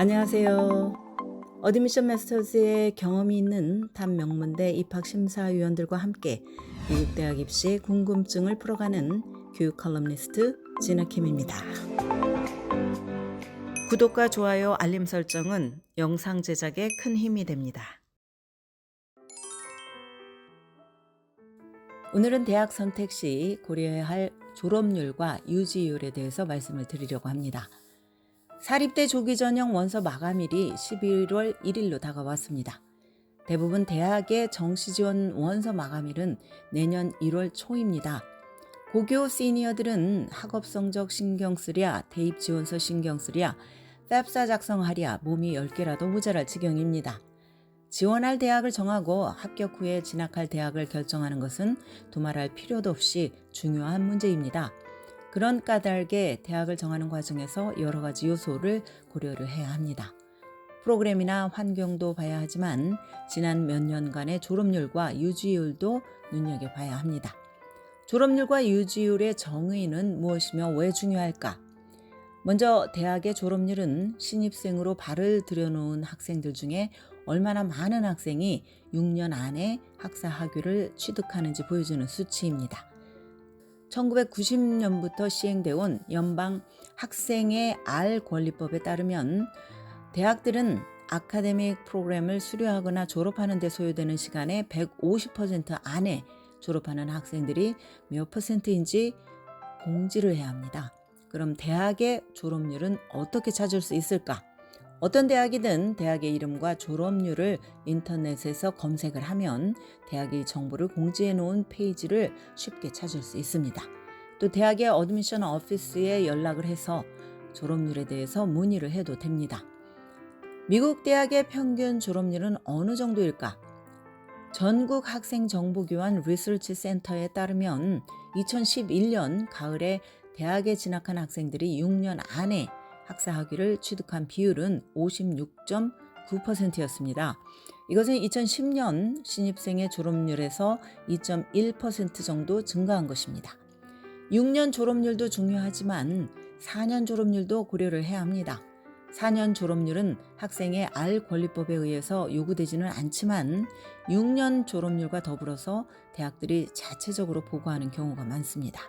안녕하세요. 어드미션 마스터즈의 경험이 있는 탑 명문대 입학 심사위원들과 함께 미국 대학 입시 궁금증을 풀어가는 교육 컬럼니스트 진아킴입니다. 구독과 좋아요, 알림 설정은 영상 제작에 큰 힘이 됩니다. 오늘은 대학 선택 시 고려해야 할 졸업률과 유지율에 대해서 말씀을 드리려고 합니다. 사립대 조기 전형 원서 마감일이 11월 1일로 다가왔습니다. 대부분 대학의 정시 지원 원서 마감일은 내년 1월 초입니다. 고교 시니어들은 학업 성적 신경 쓰랴, 대입 지원서 신경 쓰랴, 팹사 작성하랴 몸이 10개라도 모자랄 지경입니다. 지원할 대학을 정하고 합격 후에 진학할 대학을 결정하는 것은 두말할 필요도 없이 중요한 문제입니다. 그런 까닭에 대학을 정하는 과정에서 여러 가지 요소를 고려를 해야 합니다. 프로그램이나 환경도 봐야 하지만 지난 몇 년간의 졸업률과 유지율도 눈여겨봐야 합니다. 졸업률과 유지율의 정의는 무엇이며 왜 중요할까? 먼저 대학의 졸업률은 신입생으로 발을 들여놓은 학생들 중에 얼마나 많은 학생이 6년 안에 학사 학위를 취득하는지 보여주는 수치입니다. 1990년부터 시행되어 온 연방 학생의 알 권리법에 따르면 대학들은 아카데믹 프로그램을 수료하거나 졸업하는 데 소요되는 시간의 150% 안에 졸업하는 학생들이 몇 퍼센트인지 공지를 해야 합니다. 그럼 대학의 졸업률은 어떻게 찾을 수 있을까? 어떤 대학이든 대학의 이름과 졸업률을 인터넷에서 검색을 하면 대학의 정보를 공지해 놓은 페이지를 쉽게 찾을 수 있습니다. 또 대학의 어드미션 오피스에 연락을 해서 졸업률에 대해서 문의를 해도 됩니다. 미국 대학의 평균 졸업률은 어느 정도일까? 전국 학생 정보교환 리서치 센터에 따르면 2011년 가을에 대학에 진학한 학생들이 6년 안에 학사 학위를 취득한 비율은 56.9%였습니다. 이것은 2010년 신입생의 졸업률에서 2.1% 정도 증가한 것입니다. 6년 졸업률도 중요하지만 4년 졸업률도 고려를 해야 합니다. 4년 졸업률은 학생의 알 권리법에 의해서 요구되지는 않지만 6년 졸업률과 더불어서 대학들이 자체적으로 보고하는 경우가 많습니다.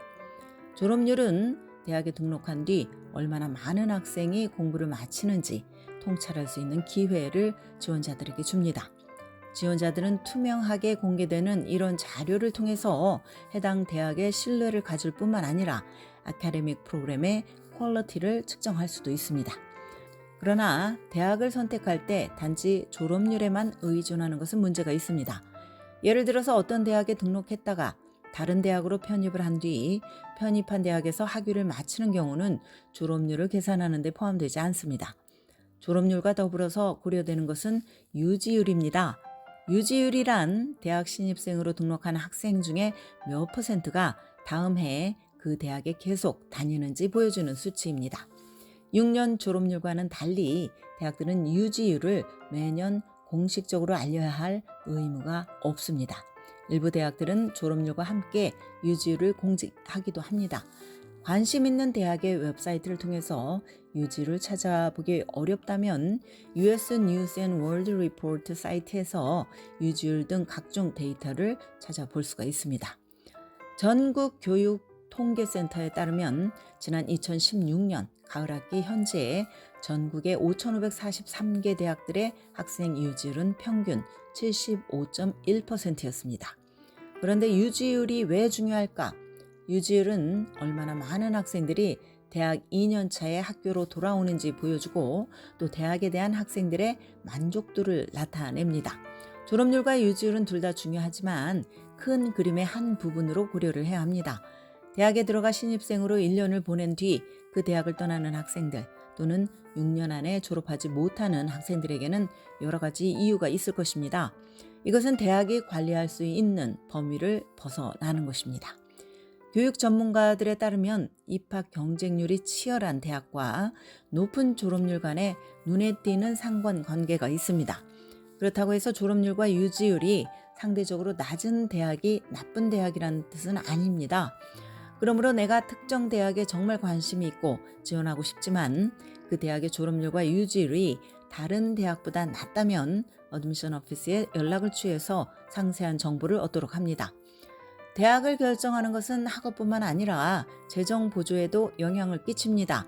졸업률은 대학에 등록한 뒤 얼마나 많은 학생이 공부를 마치는지 통찰할 수 있는 기회를 지원자들에게 줍니다. 지원자들은 투명하게 공개되는 이런 자료를 통해서 해당 대학의 신뢰를 가질 뿐만 아니라 아카데믹 프로그램의 퀄리티를 측정할 수도 있습니다. 그러나 대학을 선택할 때 단지 졸업률에만 의존하는 것은 문제가 있습니다. 예를 들어서 어떤 대학에 등록했다가 다른 대학으로 편입을 한 뒤 편입한 대학에서 학위를 마치는 경우는 졸업률을 계산하는 데 포함되지 않습니다. 졸업률과 더불어서 고려되는 것은 유지율입니다. 유지율이란 대학 신입생으로 등록한 학생 중에 몇 퍼센트가 다음 해에 그 대학에 계속 다니는지 보여주는 수치입니다. 6년 졸업률과는 달리 대학들은 유지율을 매년 공식적으로 알려야 할 의무가 없습니다. 일부 대학들은 졸업률과 함께 유지율을 공지하기도 합니다. 관심 있는 대학의 웹사이트를 통해서 유지를 찾아보기 어렵다면 US News and World Report 사이트에서 유지율 등 각종 데이터를 찾아볼 수가 있습니다. 전국 교육 통계센터에 따르면 지난 2016년 가을학기 현재 전국의 5,543개 대학들의 학생 유지율은 평균 75.1%였습니다. 그런데 유지율이 왜 중요할까? 유지율은 얼마나 많은 학생들이 대학 2년 차에 학교로 돌아오는지 보여주고 또 대학에 대한 학생들의 만족도를 나타냅니다. 졸업률과 유지율은 둘 다 중요하지만 큰 그림의 한 부분으로 고려를 해야 합니다. 대학에 들어가 신입생으로 1년을 보낸 뒤 그 대학을 떠나는 학생들 또는 6년 안에 졸업하지 못하는 학생들에게는 여러 가지 이유가 있을 것입니다. 이것은 대학이 관리할 수 있는 범위를 벗어나는 것입니다. 교육 전문가들에 따르면 입학 경쟁률이 치열한 대학과 높은 졸업률 간에 눈에 띄는 상관 관계가 있습니다. 그렇다고 해서 졸업률과 유지율이 상대적으로 낮은 대학이 나쁜 대학이라는 뜻은 아닙니다. 그러므로 내가 특정 대학에 정말 관심이 있고 지원하고 싶지만 그 대학의 졸업률과 유지율이 다른 대학보다 낮다면 어드미션 오피스에 연락을 취해서 상세한 정보를 얻도록 합니다. 대학을 결정하는 것은 학업뿐만 아니라 재정 보조에도 영향을 끼칩니다.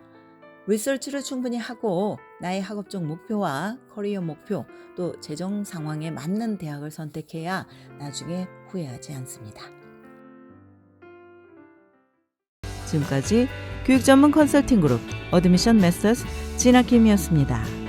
리서치를 충분히 하고 나의 학업적 목표와 커리어 목표 또 재정 상황에 맞는 대학을 선택해야 나중에 후회하지 않습니다. 지금까지 교육 전문 컨설팅 그룹 어드미션 메서스 진아킴이었습니다.